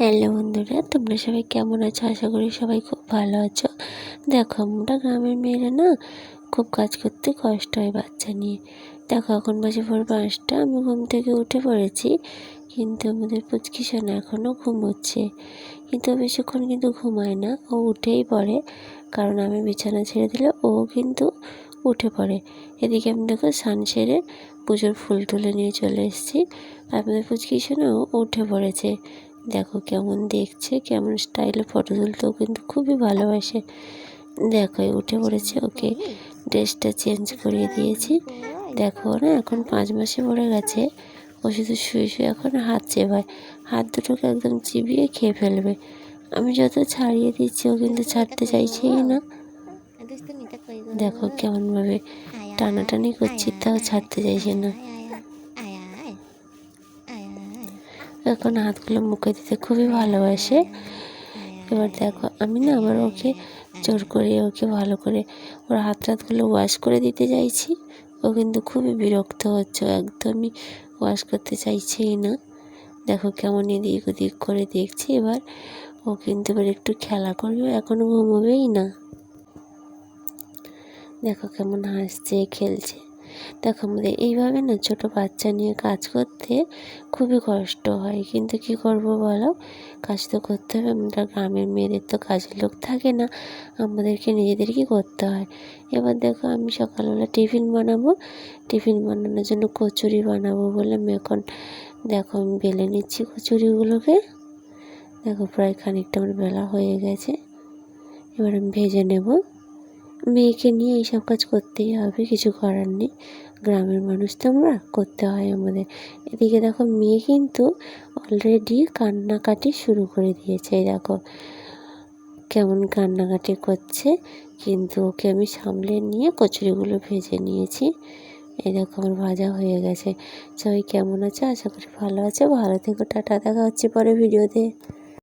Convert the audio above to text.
Hello বন্ধুরা, তোমরা সবাই কেমন আছো? আশা করি সবাই খুব ভালো আছো। দেখো, আমরা গ্রামের মেয়েরা না খুব কাজ করতে কষ্ট হয় বাচ্চা নিয়ে। দেখো, এখন বাজে ভোর পাঁচটা, আমি ঘুম থেকে উঠে পড়েছি, কিন্তু আমাদের পুচকি সোনা এখনও ঘুমোচ্ছে। কিন্তু বেশিক্ষণ কিন্তু ঘুমায় না, ও উঠেই পড়ে, কারণ আমি বিছানা ছেড়ে দিলে ও কিন্তু উঠে পড়ে। এদিকে আমি দেখো, স্নান সেরে পুজোর ফুল তুলে নিয়ে চলে এসেছি, আর আমাদের পুচকি সোনাও উঠে পড়েছে। দেখো কেমন দেখছে, কেমন স্টাইলে ফটো তুলতেও কিন্তু খুবই ভালোবাসে। দেখো উঠে পড়েছে, ওকে ড্রেসটা চেঞ্জ করিয়ে দিয়েছি। দেখো না, এখন পাঁচ মাসে পড়ে গেছে। ও শুধু শুয়ে শুয়ে এখন হাত চেবায়। হাত দুটোকে একদম চিবিয়ে খেয়ে ফেলবে। আমি যত ছাড়িয়ে দিচ্ছি, ও কিন্তু ছাড়তে চাইছেই না। দেখো কেমনভাবে টানাটানি করছি, তাও ছাড়তে চাইছে না। এখন হাতগুলো মুখে দিতে খুবই ভালোবাসে। এবার দেখো, আমি না আবার ওকে জোর করে, ওকে ভালো করে ওর হাত টাতগুলো ওয়াশ করে দিতে চাইছি। ও কিন্তু খুবই বিরক্ত হচ্ছে একদমই ওয়াশ করতে চাইছেই না। দেখো কেমন এদিক ওদিক করে দেখছি, এবার ও কিন্তু এবার একটু খেলা করবে এখন ঘুমোবেই না। দেখো কেমন হাসছে, খেলছে। দেখো আমাদের এইভাবে না ছোট বাচ্চা নিয়ে কাজ করতে খুবই কষ্ট হয়। কিন্তু কি করব বলো? কাজ তো করতে হবে। আমরা গ্রামের মেয়েদের তো কাজের লোক থাকে না। আমাদেরকে নিজেদেরকে করতে হয়? এবার দেখো আমি সকালবেলা টিফিন বানাবো। টিফিন বানানোর জন্য কচুরি বানাবো বলে আমি এখন দেখো আমি বেলে নিচ্ছি কচুরিগুলোকে। দেখো প্রায় খানিকটা আমার বেলা হয়ে গেছে। এবার আমি ভেজে নেব। মেয়েকে নিয়ে এইসব কাজ করতেই হবে, কিছু করার নেই। গ্রামের মানুষ তো আমরা করতে হয় আমাদের। এদিকে দেখো, মেয়ে কিন্তু অলরেডি কান্নাকাটি শুরু করে দিয়েছে, এই দেখো। কেমন কান্নাকাটি করছে, কিন্তু ওকে আমি সামলে নিয়ে কচুরিগুলো ভেজে নিয়েছি। এই দেখো, আমার ভাজা হয়ে গেছে। সবাই কেমন আছে? আশা করি ভালো আছে। ভালো থেকো, টাটা। দেখা হচ্ছে পরে ভিডিওতে